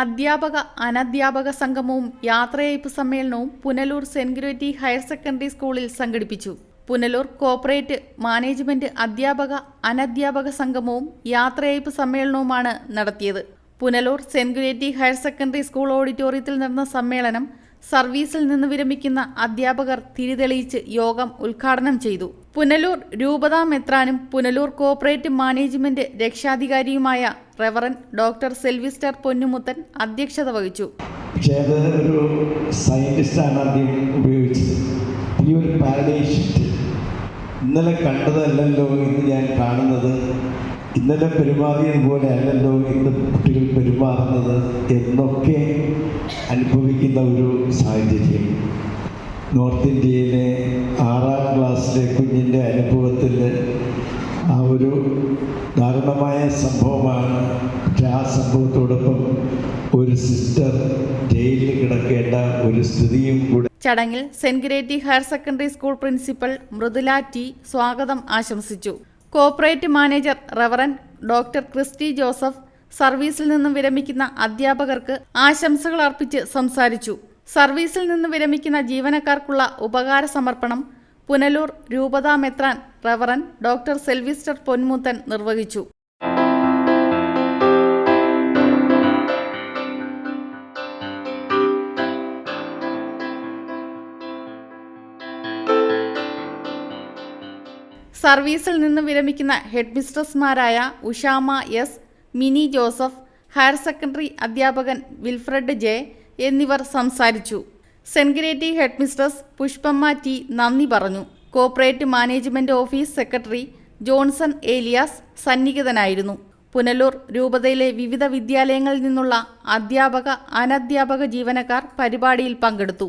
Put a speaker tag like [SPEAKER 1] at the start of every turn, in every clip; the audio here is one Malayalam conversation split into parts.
[SPEAKER 1] അധ്യാപക അനധ്യാപക സംഗമവും യാത്രയയപ്പ് സമ്മേളനവും Punalur saint Goretti higher secondary സ്കൂളിൽ സംഘടിപ്പിച്ചു. പുനലൂർ കോർപ്പറേറ്റ് മാനേജ്മെന്റ് അധ്യാപക അനധ്യാപക സംഗമവും യാത്രയയപ്പ് സമ്മേളനവുമാണ് നടത്തിയത്. Punalur saint Goretti higher secondary school ഓഡിറ്റോറിയത്തിൽ നടന്ന സമ്മേളനം സർവീസിൽ നിന്ന് വിരമിക്കുന്ന അധ്യാപകർ തിരിതെളിയിച്ച് യോഗം ഉദ്ഘാടനം ചെയ്തു. പുനലൂർ രൂപതാ മെത്രാനും പുനലൂർ കോർപ്പറേറ്റ് മാനേജ്മെന്റ് രക്ഷാധികാരിയുമായ റെവറൻ ഡോക്ടർ സെൽവിസ്റ്റർ പൊന്നുമുത്തൻ അധ്യക്ഷത വഹിച്ചു.
[SPEAKER 2] ഒരു സയന്റിസ്റ്റാണ് ആദ്യം ഉപയോഗിച്ചത്. ഈ ഒരു ഇന്നലെ കണ്ടതല്ലല്ലോ ഇന്ന് ഞാൻ കാണുന്നത്. ഇന്നലെ പെരുമാറിയതുപോലെ അല്ലല്ലോ ഇന്ന് കുട്ടികൾ പെരുമാറുന്നത് എന്നൊക്കെ അനുഭവിക്കുന്ന ഒരു സാഹചര്യം. നോർത്ത് ഇന്ത്യയിലെ ആറാം ക്ലാസ്സിലെ കുഞ്ഞിന്റെ അനുഭവത്തിൽ ആ ഒരു ദാരുണമായ സംഭവമാണ്. പക്ഷെ ആ സംഭവത്തോടൊപ്പം ഒരു സിസ്റ്റർ ജയിലിൽ കിടക്കേണ്ട ഒരു സ്ഥിതിയും കൂടെ
[SPEAKER 1] ചടങ്ങിൽ saint Goretti higher secondary school principal Mridula T സ്വാഗതം ആശംസിച്ചു. Corporate manager reverend doctor Christy Joseph സർവീസിൽ നിന്നും വിരമിക്കുന്ന അധ്യാപകർക്ക് ആശംസകൾ അർപ്പിച്ച് സംസാരിച്ചു. സർവീസിൽ നിന്ന് വിരമിക്കുന്ന ജീവനക്കാർക്കുള്ള ഉപകാര സമർപ്പണം പുനലൂർ രൂപതാ മെത്രാൻ റവറൻ ഡോക്ടർ സെൽവിസ്റ്റർ പൊന്മുത്തൻ നിർവഹിച്ചു. സർവീസിൽ നിന്ന് വിരമിക്കുന്ന head മിസ്ട്രസ്മാരായ Ushama S Mini Joseph higher secondary അധ്യാപകൻ വിൽഫ്രഡ് ജെ എന്നിവർ സംസാരിച്ചു. സെൻഗ്രേറ്റി ഹെഡ്മിസ്ട്രസ് പുഷ്പമ്മ ടി നന്ദി പറഞ്ഞു. Corporate management office secretary Johnson Elias സന്നിഹിതനായിരുന്നു. Punalur രൂപതയിലെ വിവിധ വിദ്യാലയങ്ങളിൽ നിന്നുള്ള അധ്യാപക അനധ്യാപക ജീവനക്കാർ പരിപാടിയിൽ പങ്കെടുത്തു.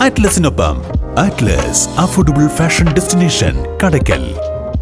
[SPEAKER 3] അറ്റ്ലസിനൊപ്പം Atlas affordable fashion destination Kadakkal